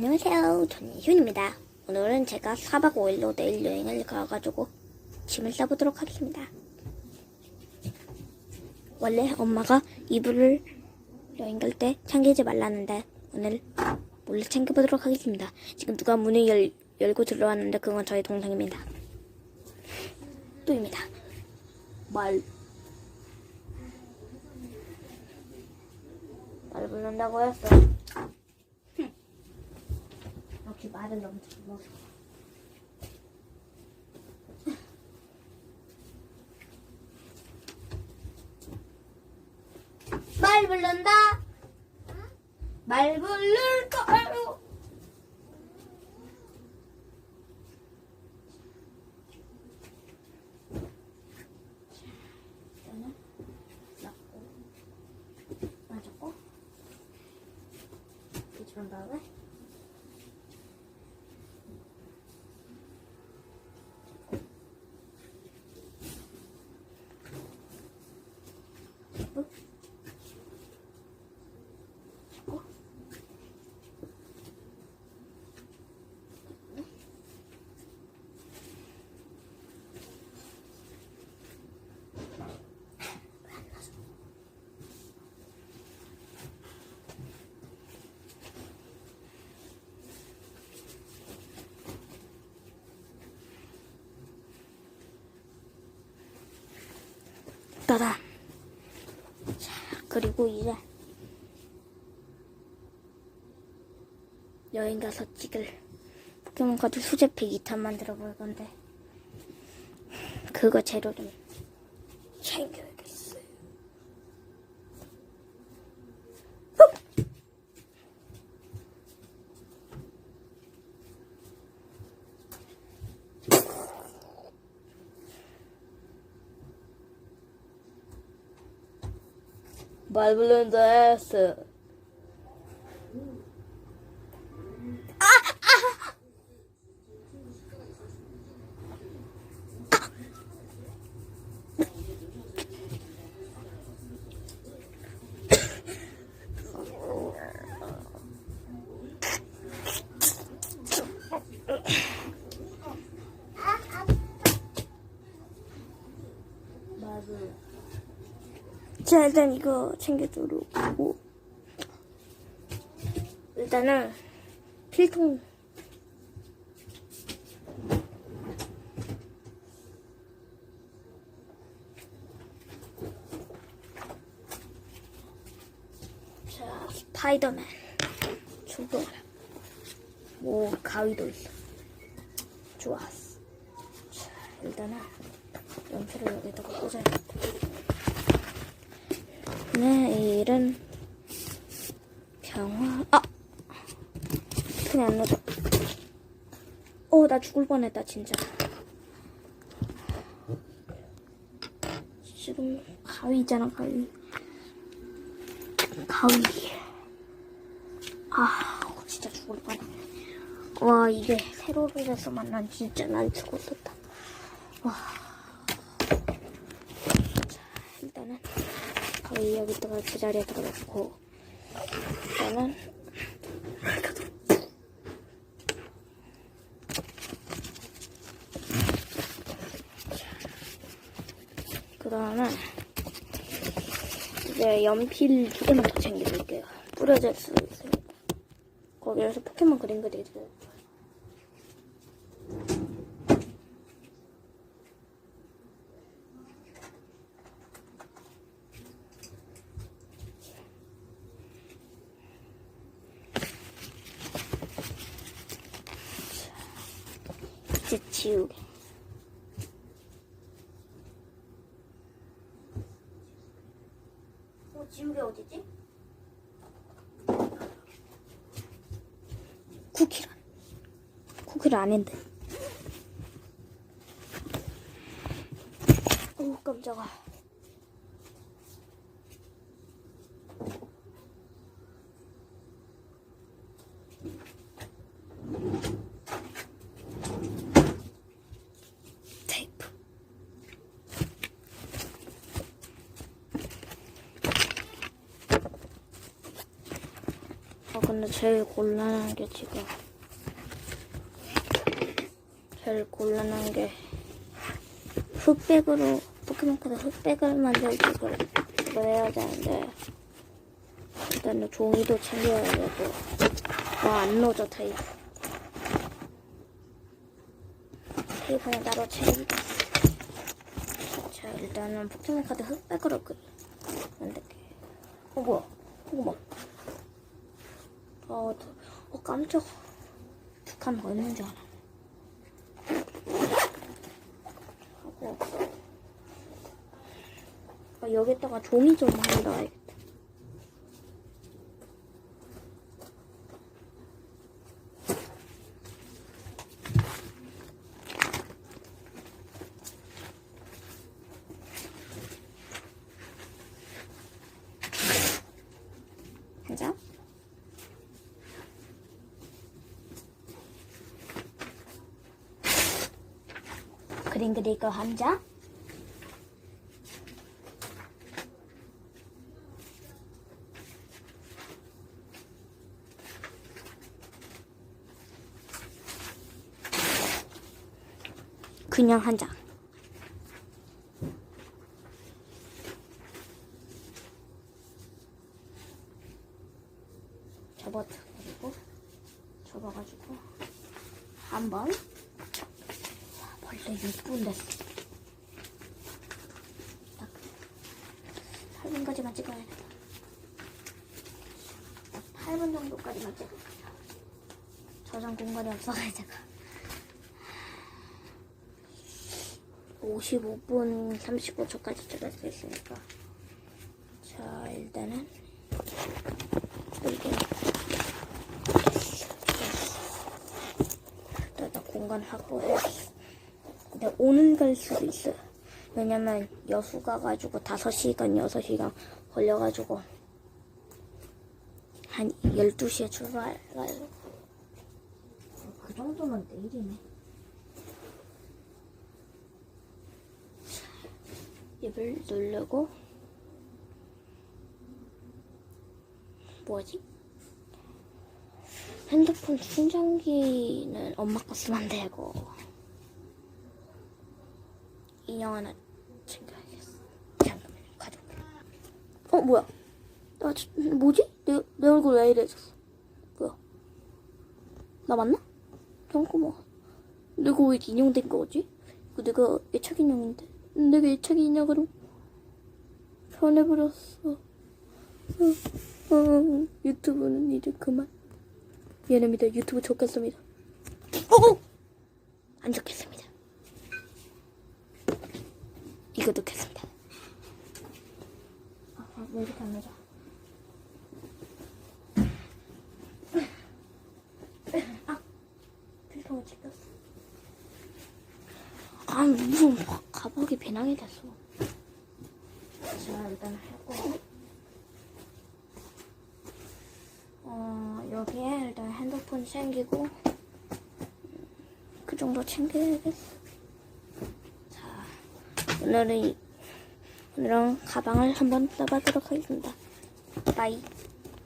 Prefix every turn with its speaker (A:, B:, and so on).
A: 안녕하세요. 저는 효입니다. 오늘은 제가 4박 5일로 내일 여행을 가가지고 짐을 싸보도록 하겠습니다. 원래 엄마가 이불을 여행 갈 때 챙기지 말라는데 오늘 몰래 챙겨보도록 하겠습니다. 지금 누가 문을 열, 열고 들어왔는데 그건 저희 동생입니다. 또입니다. 말. 말 붙는다고 했어. 역시 말은 너무 잘 먹어. 말 부른다. 말 부를 넣고 맞았고 뒤집은 다음에 따다. 자, 그리고 이제 여행 가서 찍을 포켓몬 카드 수제팩 2탄 만들어 볼 건데 그거 재료 좀 챙겨 말부 자, 일단 이거 챙겨두도록 하고. 일단은 필통. 자, 스파이더맨. 출동. 뭐, 가위도 있어. 좋았어. 자, 일단은 연필을 여기다가 꽂아야겠다. 내일은 평화. 아! 그냥 안 넣어줘. 어나 죽을 뻔했다 진짜. 지금 가위 있잖아 가위. 가위. 아 진짜 죽을 뻔했네. 와 이게 세로로에서 만난 진짜 난 죽었었다. 와. 자, 일단은 거의 여기다가 그 자리에다가 놓고. 일단은 그 다음에 이제 연필 두 개만 더 챙겨줄게요. 뿌려질 수 있으니까. 거기에서 포켓몬 그림 그리세 지우개. 어, 지우개 어디지? 쿠키란. 쿠키를 안 했는데. 오 깜짝아 테이프 어, 근데 제일 곤란한 게 지금. 제일 곤란한 게 흑백으로 포켓몬카드 흑백을 만들기 그걸 그걸 해야 되는데 일단은 종이도 챙겨야 되고 와안 넣어져 테이프. 테이프는 따로 챙기고. 자 일단은 포켓몬카드 흑백으로 그 만들게 어 뭐야? 이거 봐 어, 저- 어 깜짝 북한 뭐 있는 줄 알아? 하고. 아, 여기다가 종이 좀 많이 넣어야겠다 한 장. 그림 그릴 거 한 장. 그냥 한 장. 접어가지고 접어가지고 한번 6분 됐어. 딱 8분까지만 찍어야 돼. 8분 정도까지만 찍어. 저장 공간이 없어가지고. 55분 39초까지 찍을 수 있으니까. 자, 일단은 이렇게 일단 나 공간 확보해. 근데 오는 갈 수도 있어요. 왜냐면 여수 가가지고 5시간, 6시간 걸려가지고 한 12시에 출발해가지고 그 정도면 내일이네. 입을 누르고 뭐지? 핸드폰 충전기는 엄마 거 쓰면 안 되고 인형 하나 챙겨야겠어. 어 뭐야? 나 지- 뭐지? 내, 내 얼굴 왜 이래졌어? 뭐야? 나 맞나? 잠깐만. 내가 왜 인형 된 거지? 이거 내가 애착 인형인데? 내가 애착 인형으로 변해버렸어. 어, 어, 유튜브는 이제 그만. 미안합니다. 유튜브 좋겠습니다. 어! 안 좋겠습니다. 이것도 켰습니다. 안 나죠? 아, 필통을 찍혔어. 아, 무슨 가방이 배낭이 됐어. 자, 일단 하고. 어, 여기에 일단 핸드폰 챙기고, 그 정도 챙겨야겠어. 자, 오늘은, 이- 오늘은 가방을 한번 써보도록 하겠습니다. 바이.